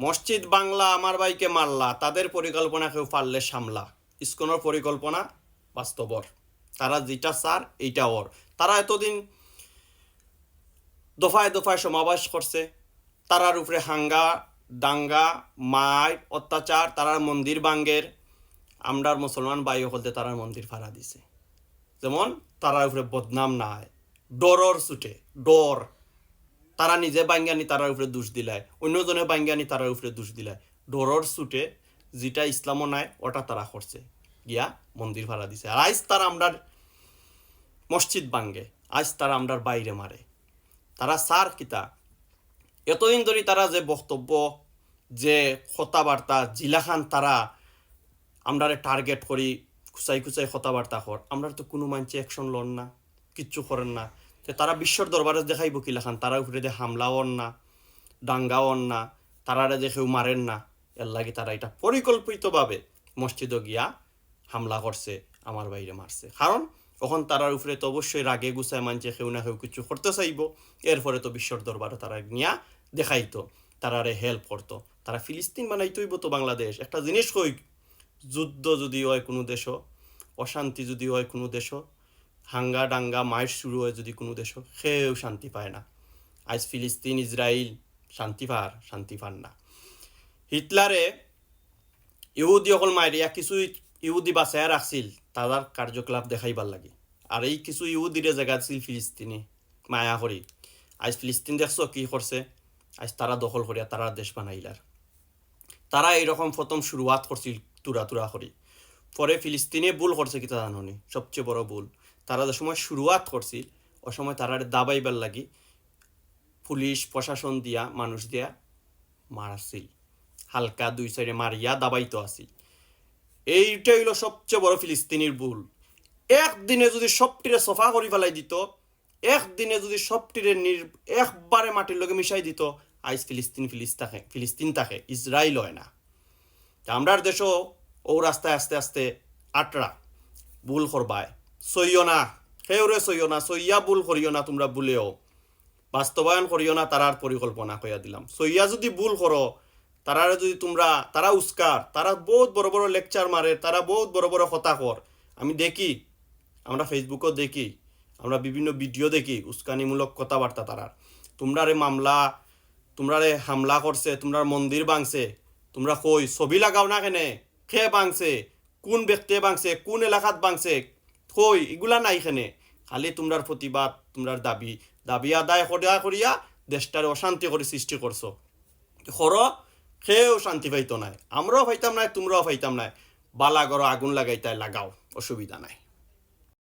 মসজিদ বাংলা আমার ভাইকে মারলা, তাদের পরিকল্পনা কেউ পারলে সামলা। ইস্কনের পরিকল্পনা বাস্তবর তারা যেটা চার, এইটা ওর। তারা এতদিন দফায় দফায় সমাবেশ করছে। তারার উপরে হাঙ্গা, দাঙ্গা মায় অত্যাচার, তারার মন্দির বাঙ্গের আমরার মুসলমান বাই হলতে তারার মন্দির ফাড়া দিছে। যেমন তারার উপরে বদনাম নাই। ডরর ছুটে, ডর। তারা নিজে বাঙ্গানি তারার উপরে দোষ দিলায় অন্যজনে বাঙ্গানি তারার উপরে দোষ দিলায় ডরর ছুটে যেটা ইসলামও নাই, ওটা তারা করছে। গিয়া মন্দির ভাড়া দিছে। আর আজ তারা আমরার মসজিদ বাঙ্গে আজ তারা আমরার বাইরে মারে। তারা সার কিতা? এতদিন ধরে তারা যে বক্তব্য, যে কথাবার্তা, জিলাখান তারা আমরারে টার্গেট করি, খুচাই খুচাই কথাবার্তা কর আমরা তো কোনো মানছে অ্যাকশন লন না, কিচ্ছু করেন না। তারা বিশ্বর দরবারে দেখাইব কিলাখান তারা উপরে যে হামলা হন না দাঙ্গা হন না তারারে যে কেউ মারেন না, এর লাগে তারা এটা পরিকল্পিতভাবে মসজিদে গিয়া হামলা করছে, আমার বাইরে মারছে। কারণ তখন তারার উপরে তো অবশ্যই রাগে গুছায় মানছে, কেউ না কেউ কিছু করতে চাইব। এরপরে তো বিশ্বর দরবারে তারা নিয়া দেখাইতো তারারে হেল্প করতো। তারা ফিলিস্তিন বানাইতইব তো বাংলাদেশ। একটা জিনিস কই, যুদ্ধ যদি হয় কোনো দেশও, অশান্তি যদি হয় কোনো দেশও হাঙ্গা ডাঙ্গা মায়ের শুরু হয় যদি কোনো দেশও সেও শান্তি পায় না। আজ ফিলিস্তিন ইসরায়েল শান্তি পার শান্তি পান না। হিটলারে ইহুদি অকল মায়েরিয়া কিছু ইহুদি বাঁচাইয়া রাখছিল তাদের কার্যকলাপ দেখাইবার লাগে। আর এই কিছু ইহুদিরে জায়গা ছিল ফিলিস্তিনি, মায়া করি আজ ফিলিস্তিন দেখছ কি করছে আজ তারা দখল করিয়া তারা দেশ বানাইলার তারা এইরকম প্রথম শুরুয়াত করছিল তুরা তুরা করি পরে ফিলিস্তিনে ভুল করছে কিতা জাননি? সবচেয়ে বড় ভুল। তারা যে সময় শুরুয়াত করছিল ও সময় তারা দাবাইবার লাগি পুলিশ, প্রশাসন দিয়া, মানুষ দিয়া মারছিল। হালকা দুই সাইডে মারিয়া দাবাইতো আসিল এইটা হইল সবচেয়ে বড় ফিলিস্তিনির ভুল। একদিনে যদি সবটিরে সফা করে ফেলাই দিত, একদিনে যদি সবটিরে নির, একবারে মাটির লগে মিশাই দিত আইস ফিলিস্তিন ফিলিস থাকে, ফিলিস্তিন থাকে ইসরায়েল হয় না। আমরার দেশও ও রাস্তায় আস্তে আস্তে আটরা ভুল করবায়। সইও না সেউরে সইও না সইয়া ভুল করিও তোমরা ভুলেও। বাস্তবায়ন করিও না তারার পরিকল্পনা কইয়া দিলাম। সইয়া যদি ভুল করো তারারে যদি তোমরা তারা উস্কার তারা বহুত বড় বড় লেকচার মারে তারা বহুত বড় বড় কথা কর আমি দেখি, আমরা ফেসবুকও দেখি, আমরা বিভিন্ন ভিডিও দেখি, উস্কানিমূলক কথাবার্তা তারার তোমরারে মামলা তোমরারে হামলা করছে তোমরা মন্দির ভাঙছে, তোমরা কই, ছবি লাগাও না কেনে? খে ভাঙছে? কোন ব্যক্তিয়ে ভাঙছে? কোন এলাকাত ভাঙছে? কই? এগুলা নাই এখানে। খালি তোমরার প্রতিবাদ, তোমরার দাবি। দাবি আদায় করিয়া করিয়া দেশটার অশান্তি করে সৃষ্টি করছ। খর সেও শান্তি পাইতো নাই। আমরাও পাইতাম নাই, তোমরাও পাইতাম নাই। বালা গড় আগুন লাগাইতাই লাগাও, অসুবিধা নাই।